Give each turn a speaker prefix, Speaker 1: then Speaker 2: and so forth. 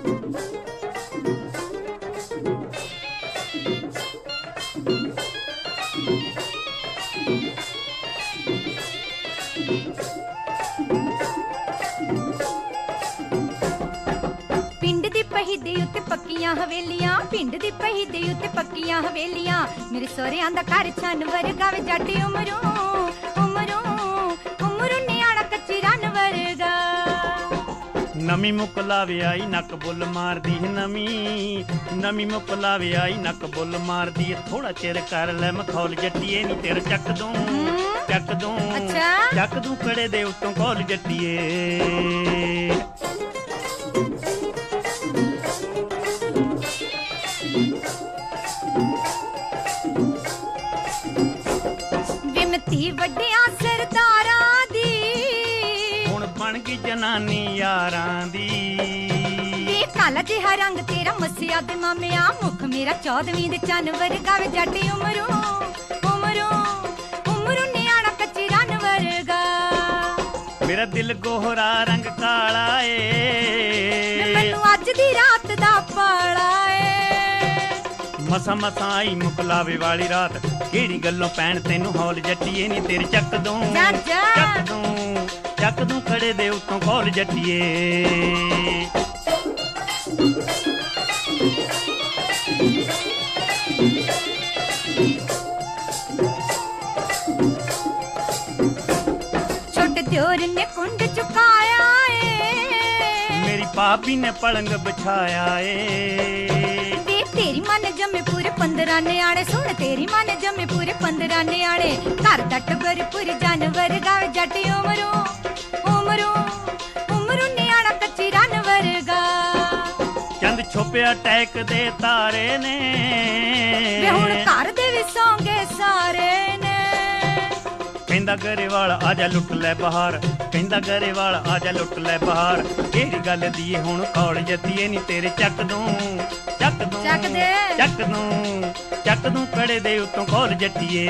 Speaker 1: ਪਿੰਡ ਦੀ ਪਹੀ ਦੇ ਉੱਤੇ ਪੱਕੀਆਂ ਹਵੇਲੀਆਂ, ਪਿੰਡ ਦੀ ਪਹੀ ਦੇ ਉੱਤੇ ਪੱਕੀਆਂ ਹਵੇਲੀਆਂ। ਮੇਰੇ ਸੋਹਰਿਆਂ ਦਾ ਘਰ ਛੰਨ ਵਰਗਾ ਵੇ ਜੱਟ ਉਮਰੋਂ
Speaker 2: ਨਵੀਂ ਮੁੱਕ ਲਾਵੇ ਆਈ ਨੱਕ ਬੁੱਲ ਮਾਰਦੀ ਹੈ ਨਵੀਂ। ਨਵੀਂ ਮੁੱਕ ਲਾਵੇ ਆਈ ਨੱਕ ਬੁੱਲ ਮਾਰਦੀ ਹੈ। ਥੋੜਾ ਚਿਰ ਕਰ ਲੈ ਮਖੌਲ ਜੱਟੀਏ ਨਹੀਂ ਤੇਰੇ ਚੱਕ ਦੂੰ ਚੱਕ ਦੂੰ।
Speaker 1: ਅੱਛਾ।
Speaker 2: ਚੱਕ ਦੂੰ ਕੜੇ ਦੇ ਉੱਤੋਂ ਕੋਲ ਜੱਟੀਏ।
Speaker 1: ਵਿਮਤੀ ਵੱਡਿਆਂ ਸਰਦਾਰਾਂ
Speaker 2: ਬਣ ਗਈ ਜਨਾਨੀ ਯਾਰਾਂ ਦੀ।
Speaker 1: ਵੇ ਕਾਲਾ ਜਿਹਾ ਰੰਗ ਤੇਰਾ ਮਸਿਆ ਦੇ ਮਾਮਿਆ ਮੁਖ ਮੇਰਾ 14ਵੀਂ ਦੇ ਚੰਨ ਵਰਗਾ ਵੇ ਜੱਟ ਉਮਰੋਂ ਉਮਰੋਂ ਉਮਰੋਂ ਨਿਆਣਾ ਕੱਚੀ ਰਨ ਵਰਗਾ
Speaker 2: ਮੇਰਾ ਦਿਲ ਗੋਹਰਾ ਰੰਗ ਕਾਲਾ ਏ।
Speaker 1: ਮੈਨੂੰ ਅੱਜ ਦੀ ਰਾਤ ਦਾ ਪਾਲਾ ਏ।
Speaker 2: ਮਸਾ ਮੁਕਲਾਵੇ ਵਾਲੀ ਰਾਤ। ਕਿਹੜੀ ਗੱਲੋਂ ਪੈਣ ਤੈਨੂੰ ਹੌਲ ਜੱਟੀਏ ਨਹੀਂ ਤੇਰੇ ਚੱਕ ਦੂੰ। ਚੱਕ ਦੂੰ ਚੱਕ ਦੂੰ ਉੱਤੋਂ ਕੋਲ ਜੱਟੀਏ।
Speaker 1: ਛੋਟੇ ਦਿਓਰ ਨੇ ਕੁੰਡ ਚੁਕਾਇਆ ਏ।
Speaker 2: ਮੇਰੀ ਪਾਪੀ ਨੇ ਪਲੰਗ ਵਿਛਾਇਆ ਏ।
Speaker 1: ਤੇਰੀ ਮਨ ਜੰਮੇ ਪੂਰੇ 15 ਨਿਆਣੇ ਸੁਣ ਤੇਰੀ ਮਨ ਜੰਮੇ ਪੂਰੇ 15 ਨਿਆਣੇ। ਘਰ ਦਾ ਟੱਬਰ ਪੂਰੇ ਜਾਨਵਰ ਗਾਵੇ ਜੱਟ
Speaker 2: ਛੁਪਿਆ ਟੈਕ ਦੇ ਤਾਰੇ ਨੇ।
Speaker 1: ਵੇ ਹੁਣ ਘਰ ਦੇ ਵੀ ਸੌਂਗੇ ਸਾਰੇ ਨੇ।
Speaker 2: ਕਹਿੰਦਾ ਗਰੇਵਾਲ ਆ ਜਾ ਲੁੱਟ ਲੈ ਬਹਾਰ। ਕਹਿੰਦਾ ਗਰੇਵਾਲ ਆ ਜਾ ਲੁੱਟ ਲੈ ਬਹਾਰ। ਕਿਹੜੀ ਗੱਲ ਦੀ ਏ ਹੁਣ ਕੌਲ ਜੱਤੀਏ ਨਹੀਂ ਤੇਰੇ ਚੱਕ ਦੂੰ। ਚੱਕ ਦੂੰ
Speaker 1: ਚੱਕ ਦੇ।
Speaker 2: ਚੱਕ ਦੂੰ ਚੱਕ ਦੂੰ ਕੜੇ ਦੇ ਉੱਤੋਂ ਕੋਲ ਜੱਟੀਏ।